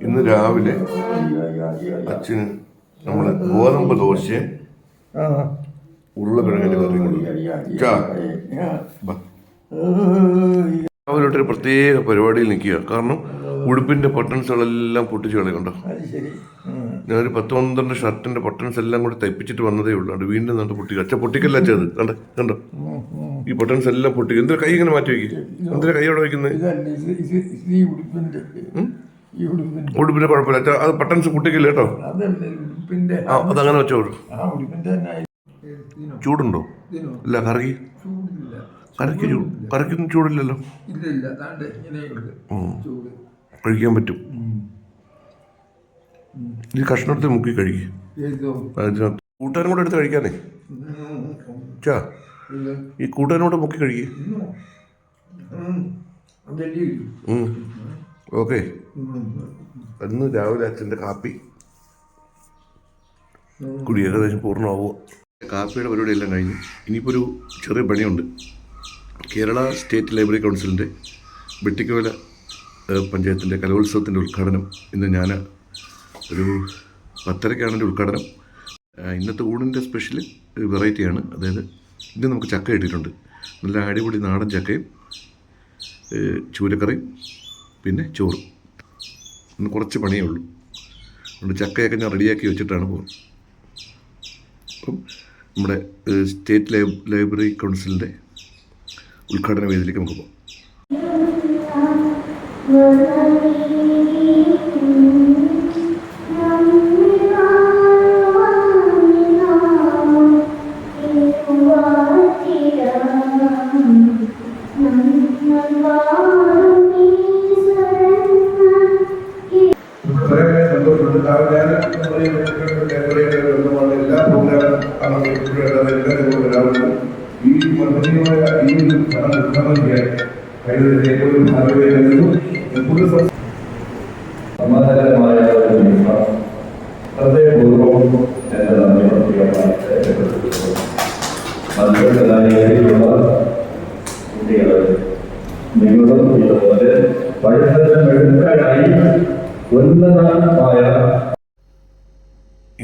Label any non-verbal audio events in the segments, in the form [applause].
ഇന്ന് രാവിലെ അച്ഛന് നമ്മളെ ഗോതമ്പ് ദോശയും ഉരുളക്കിഴങ്ങിന്റെ കറിയും കൊടുക്കും പ്രത്യേക പരിപാടിയിൽ നിൽക്കുക. കാരണം ഉടുപ്പിന്റെ ബട്ടൺസുകളെല്ലാം പൊട്ടിച്ച് ഉം. ഞാനൊരു പത്ത് പന്ത്രണ്ട് ഷർട്ടിന്റെ ബട്ടൺസ് എല്ലാം കൂടി തയ്പ്പിച്ചിട്ട് വന്നതേ ഉള്ളൂ. അത് വീണ്ടും കണ്ട് പൊട്ടിക്കുക. അച്ഛ പൊട്ടിക്കല്ല അച്ഛത് കണ്ടോ? കണ്ടോ. ഈ ബട്ടൺസ് എല്ലാം പൊട്ടിക്കുക. എന്തിനാ കൈ ഇങ്ങനെ മാറ്റി വയ്ക്കുക? എന്തിനാ കൈ അവിടെ വയ്ക്കുന്നത്? ഉടുപ്പിന്റെ കുഴപ്പമില്ല. അച്ഛാ അത് ബട്ടൺസ് കുട്ടിക്കില്ല കേട്ടോ? അതങ്ങനെ വെച്ചോളൂ. ചൂടുണ്ടോ? ഇല്ല കറക്കി. ചൂടില്ല. കറക്കി ചൂട് കറക്കൊന്നും ചൂടില്ലല്ലോ. ഇല്ല ഇല്ല അതാണ്ട് ഇങ്ങനെയുണ്ട്. ചൂട്. കഴിക്കാൻ പറ്റും. ഈ കഷ്ണത്തെ മുക്കി കഴിക്കും. കൂട്ടുകാരും കൂടെ എടുത്ത് കഴിക്കാനേ. ചാ ഈ കൂട്ടുകാരും കൂടെ മുക്കി കഴുകി ഓക്കെ. അന്ന് രാവിലെ അച്ഛന്റെ കാപ്പി. കുടി ഏകദേശം പൂർണമാവുക കാപ്പിയുടെ പരിപാടിയെല്ലാം കഴിഞ്ഞു. ഇനിയിപ്പോൾ ഒരു ചെറിയ പണിയുണ്ട്. കേരള സ്റ്റേറ്റ് ലൈബ്രറി കൗൺസിലിന്റെ വെട്ടിക്കവല പഞ്ചായത്തിന്റെ കലോത്സവത്തിന്റെ ഉദ്ഘാടനം ഇന്ന് ഞാൻ ഒരു പത്തരയ്ക്കാണ് എന്റെ ഉദ്ഘാടനം. ഇന്നത്തെ ഊണിന്റെ സ്പെഷ്യൽ വെറൈറ്റിയാണ്. അതായത് ഇന്ന് നമുക്ക് ചക്ക ഇട്ടിട്ടുണ്ട് നല്ല അടിപൊളി നാടൻ ചക്കയും ചൂരക്കറിയും പിന്നെ ചോറ്. ഇന്ന് കുറച്ച് പണിയേ ഉള്ളൂ. അതുകൊണ്ട് ചക്കയൊക്കെ ഞാൻ റെഡിയാക്കി വെച്ചിട്ടാണ് പോകുന്നത്. അപ്പം നമ്മുടെ സ്റ്റേറ്റ് ലൈബ് ലൈബ്രറി കൗൺസിലിന്റെ ഉദ്ഘാടന വേദിയിലേക്ക് നമുക്ക് പോകാം. ഹൃദയപൂർവം എന്റെ നന്ദി മത്സരത്തിനായുള്ള കുട്ടികൾ നിങ്ങളും ഇതുപോലെ പഠനത്തിന് മെടുക്കാനായി ഉന്നതമായ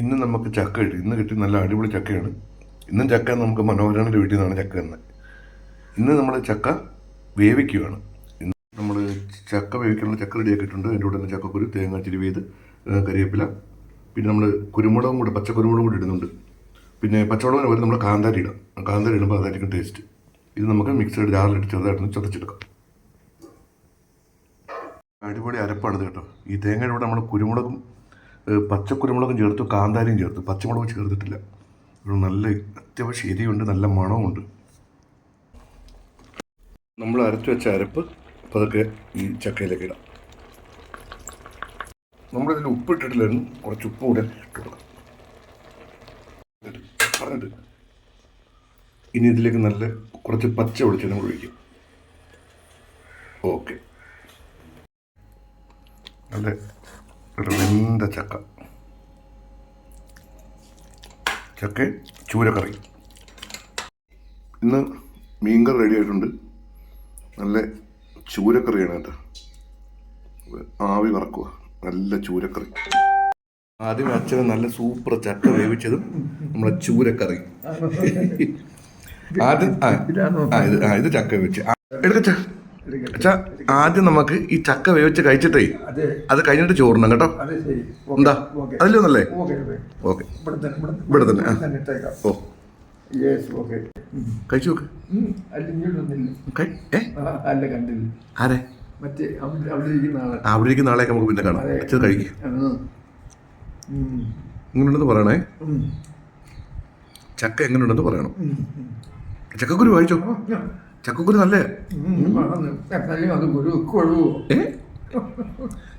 ഇന്ന് നമുക്ക് ചക്ക കിട്ടി. ഇന്ന് കിട്ടി നല്ല അടിപൊളി ചക്കയാണ്. ഇന്നും ചക്ക നമുക്ക് മനോഹരന്റെ വീട്ടിൽ നിന്നാണ് ചക്ക തന്നെ. ഇന്ന് നമ്മൾ ചക്ക വേവിക്കുകയാണ്. ഇന്ന് നമ്മൾ ചക്ക വേവിക്കാനുള്ള ചക്ക റെഡിയാക്കിയിട്ടുണ്ട്. അതിന്റെ കൂടെ തന്നെ ചക്കക്കുരു തേങ്ങ ചിരുവേത് കരിവേപ്പില പിന്നെ നമ്മൾ കുരുമുളകും കൂടെ പച്ച കുരുമുളകും കൂടി ഇടുന്നുണ്ട്. പിന്നെ പച്ചമുളകിന് പകരം നമ്മൾ കാന്താരി ഇടാം. കാന്താരി ഇടുമ്പോൾ അതായിരിക്കും ടേസ്റ്റ് ഇത് നമുക്ക് മിക്സഡ് ജാറിലിട്ട് ചെറുതായിട്ട് ചതച്ചെടുക്കാം. അടിപൊളി അരപ്പാണിത് കേട്ടോ. ഈ തേങ്ങയുടെ കൂടെ നമ്മൾ കുരുമുളകും പച്ചക്കുരുമുളകും ചേർത്തു കാന്താരിയും ചേർത്തു. പച്ചമുളക് ചേർത്തിട്ടില്ല. ഒരു നല്ല അത്യാവശ്യം എരിയുണ്ട് നല്ല മണവുമുണ്ട്. നമ്മൾ അരച്ചു വെച്ച അരപ്പ് പതുക്കെ ഈ ചക്കയിലേക്ക് ഇടാം. നമ്മളിതിൽ ഉപ്പ് ഇട്ടിട്ടില്ലായിരുന്നു കുറച്ച് ഉപ്പ് കൂടെ ഇട്ട് പറഞ്ഞിട്ട്. ഇനി ഇതിലേക്ക് നല്ല കുറച്ച് പച്ച വെളിച്ചെണ്ണ ഒഴിക്കും. ഓക്കെ. നല്ല വെന്ത ചക്ക. ചക്ക ചൂരക്കറി. ഇന്ന് മീൻകറി റെഡി ആയിട്ടുണ്ട്. നല്ല ചൂരക്കറിയാണ് കേട്ടോ. ആവി വറക്കുക. നല്ല ചൂരക്കറി. ആദ്യം അച്ഛന് നല്ല സൂപ്പർ ചട്ട വേവിച്ചതും നമ്മളെ ചൂരക്കറി. ആദ്യം ആ ഇത് ആ ഇത് ചക്ക വേവിച്ച്. ആ, എടുക്കച്ചാ അച്ഛാ. ആദ്യം നമുക്ക് ഈ ചക്ക വേവിച്ച് കഴിച്ചിട്ടേ അതെ. കഴിഞ്ഞിട്ട് ചോറിനാം കേട്ടോ. എന്താ? അതിലൊന്നല്ലേ ഓക്കേ ഇവിടെ തന്നെ ഓ. കഴിച്ചു നോക്ക്. ഏ? ആരെ? മറ്റേ അവിടെ ഇരിക്കുന്ന ആളെ. ആ, അവിടെ ഇരിക്കുന്ന നാളേക്ക് നമുക്ക് പിന്നെ കാണാം. അച്ഛൻ കഴിക്കും. ഇങ്ങനെയുണ്ടെന്ന് പറയണേ. ചക്ക എങ്ങനെയുണ്ടെന്ന് പറയണം. ചക്കക്കുരു വായിച്ചോ ചക്കക്കുരു നല്ലേ? ഏ?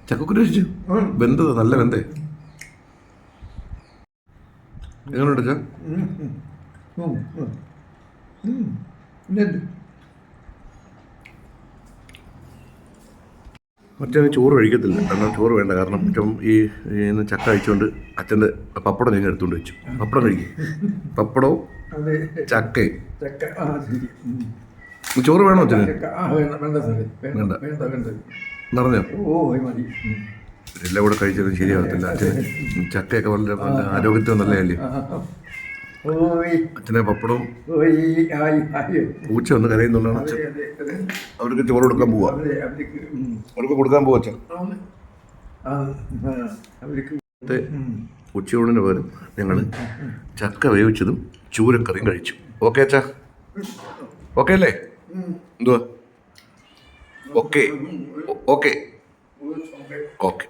ചക്കക്കുരു കഴിച്ചു? വെന്തത് നല്ല വെന്തേ. എങ്ങനെയുണ്ട് ചാ അച്ഛന് ചോറ് കഴിക്കത്തില്ല. കാരണം ചോറ് വേണ്ട. കാരണം അച്ഛൻ ഈ ഇന്ന് ചക്ക കഴിച്ചുകൊണ്ട് അച്ഛന്റെ പപ്പടം ഞാൻ എടുത്തുകൊണ്ട് വെച്ചു. പപ്പടം കഴിക്കും. പപ്പടവും ചക്കയും. ചോറ് വേണോ അച്ഛന്? വേണ്ട നിറഞ്ഞോ. എല്ലാം കൂടെ കഴിച്ചാലും ശരിയാകത്തില്ല അച്ഛന് [laughs] ചക്കയൊക്കെ വളരെ നല്ല ആരോഗ്യത്തിന് നല്ലതല്ലേ? അച്ഛനെ പപ്പടവും പൂച്ച ഒന്ന് കരയുന്നുള്ളതാണ് അച്ഛൻ. അവർക്ക് ചോറ് കൊടുക്കാൻ പോവാ. അവർക്ക് കൊടുക്കാൻ പോവാ അച്ഛൻ. ഉച്ചയൂണിന് പകരം ഞങ്ങൾ ചക്ക വേവിച്ചതും ചൂരക്കറിയും കഴിച്ചു. ഓക്കെ അച്ഛാ? ഓക്കെ അല്ലേ? എന്തുവാ? ഓക്കെ. ഓക്കെ. ഓക്കെ.